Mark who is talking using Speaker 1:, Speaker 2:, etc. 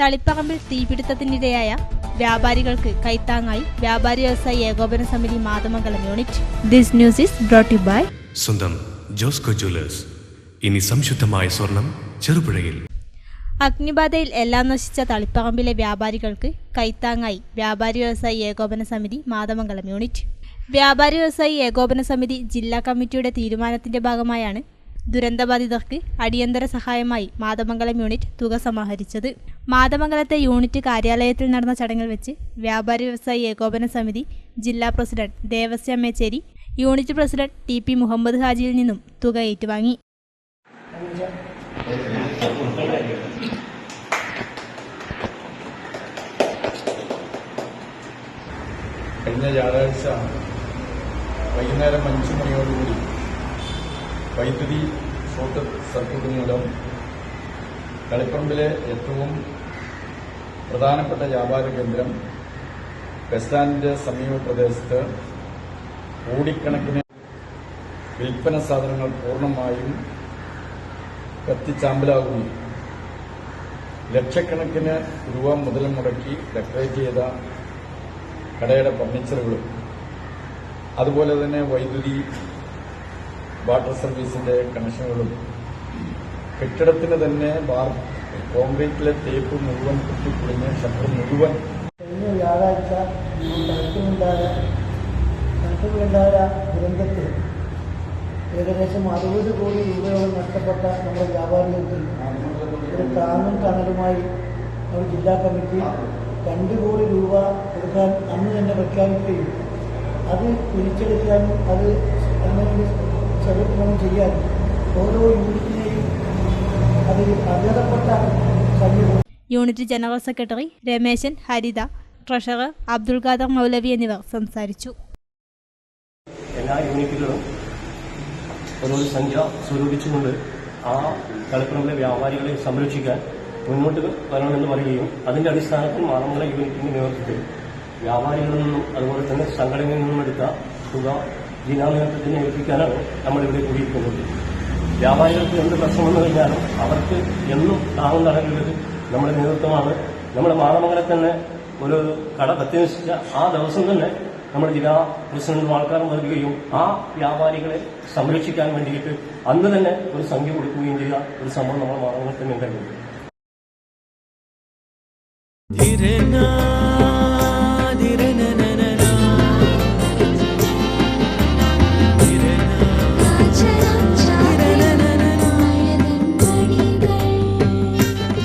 Speaker 1: തളിപ്പറമ്പിൽ തീപിടുത്തത്തിനിരയായ വ്യാപാരികൾക്ക് കൈത്താങ്ങായി വ്യാപാരി വ്യവസായി ഏകോപന സമിതി Mathamangalam unit. This news is brought by
Speaker 2: സ്വന്തം ജോസ്കോ ജ്വല്ലേഴ്സ്. ഇനി സംശുദ്ധമായ സ്വർണം ചെറുപുഴയിൽ.
Speaker 1: അഗ്നിബാധയിൽ എല്ലാം നശിച്ച തളിപ്പറമ്പിലെ വ്യാപാരികൾക്ക് കൈത്താങ്ങായി വ്യാപാരി വ്യവസായി ഏകോപന സമിതി മാതമംഗലം യൂണിറ്റ്. വ്യാപാരി വ്യവസായി ഏകോപന സമിതി ജില്ലാ കമ്മിറ്റിയുടെ തീരുമാനത്തിന്റെ ഭാഗമായാണ് ദുരന്തബാധിതർക്ക് അടിയന്തര സഹായമായി മാതമംഗലം യൂണിറ്റ് തുക സമാഹരിച്ചത്. മാതമംഗലത്തെ യൂണിറ്റ് കാര്യാലയത്തിൽ നടന്ന ചടങ്ങിൽ വെച്ച് വ്യാപാരി വ്യവസായി ഏകോപന സമിതി ജില്ലാ president Devasya Mechery unit president T P Muhammad ഹാജിയിൽ നിന്നും തുക ഏറ്റുവാങ്ങി.
Speaker 3: കഴിഞ്ഞ ഞായറാഴ്ച വൈകുന്നേരം അഞ്ചു മണിയോടുകൂടി വൈദ്യുതി ഷോർട്ട് സർക്യൂട്ട് മൂലം കളിപ്പറമ്പിലെ ഏറ്റവും പ്രധാനപ്പെട്ട വ്യാപാര കേന്ദ്രം ബസ് സ്റ്റാൻഡിന്റെ സമീപ പ്രദേശത്ത് കോടിക്കണക്കിന് വിൽപ്പന സാധനങ്ങൾ പൂർണമായും കത്തിച്ചാമ്പലാകുകയും ലക്ഷക്കണക്കിന് രൂപ മുതൽ മുടക്കി ഡെക്കറേറ്റ് ചെയ്ത കടയുടെ ഫർണിച്ചറുകളും അതുപോലെ തന്നെ വൈദ്യുതി വാട്ടർ സർവീസിന്റെ കണക്ഷനുകളും കെട്ടിടത്തിന് തന്നെ കോൺക്രീറ്റിലെ തേപ്പ് മുഴുവൻ കുത്തിപ്പൊളിഞ്ഞ് ഷട്ടർ മുഴുവൻ
Speaker 4: കഴിഞ്ഞ വ്യാഴാഴ്ച തണുപ്പിലുണ്ടായ ദുരന്തത്തിൽ ഏകദേശം അറുപത് കോടി രൂപയോളം നഷ്ടപ്പെട്ട നമ്മുടെ വ്യാപാരികൾക്ക് ഒരു താങ്ങും തണലുമായി നമ്മുടെ ജില്ലാ കമ്മിറ്റി രണ്ട് കോടി രൂപ കൊടുക്കാൻ അന്ന് തന്നെ പ്രഖ്യാപിക്കുകയും അത് പിരിച്ചെടുക്കാനും അത് അതിനുവേണ്ടി ചെറുപ്പം ചെയ്യാൻ ഓരോ യൂണിറ്റിനെയും അതിൽ അർഹതപ്പെട്ട
Speaker 1: unit general secretary Rameshan Haritha treasurer Abdul Khader Moulavi എന്നിവർ സംസാരിച്ചു.
Speaker 5: എല്ലാ യൂണിറ്റുകളും ഒരു സംഖ്യ സ്വരൂപിച്ചുകൊണ്ട് ആ കളിപ്പുറമ്പിലെ വ്യാപാരികളെ സംരക്ഷിക്കാൻ മുന്നോട്ട് വരണമെന്ന് പറയുകയും അതിന്റെ അടിസ്ഥാനത്തിൽ മാറമുള്ള യൂണിറ്റിന്റെ നേതൃത്വത്തിൽ വ്യാപാരികളിൽ നിന്നും അതുപോലെ തന്നെ സംഘടനയിൽ നിന്നും എടുത്ത തുക ജില്ലാ നേതൃത്വത്തിന് ഏൽപ്പിക്കാനാണ് നമ്മളിവിടെ കൂടിയിരിക്കുന്നത്. വ്യാപാരികൾക്ക് എന്ത് പ്രശ്നമെന്ന് കഴിഞ്ഞാലും അവർക്ക് എന്നും താങ്ങും നടക്കേണ്ടത് നമ്മുടെ നേതൃത്വമാണ്. നമ്മുടെ മാനമംഗലം തന്നെ ഒരു കട കത്തിനശിച്ച ആ ദിവസം തന്നെ നമ്മുടെ ജില്ലാ പ്രസിഡന്റും ആൾക്കാരും വരികയും ആ വ്യാപാരികളെ സംരക്ഷിക്കാൻ വേണ്ടിയിട്ട് അന്ന് തന്നെ ഒരു സംഖ്യ കൊടുക്കുകയും ചെയ്ത ഒരു സംഭവം നമ്മുടെ മാനവങ്ങളിൽ തന്നെ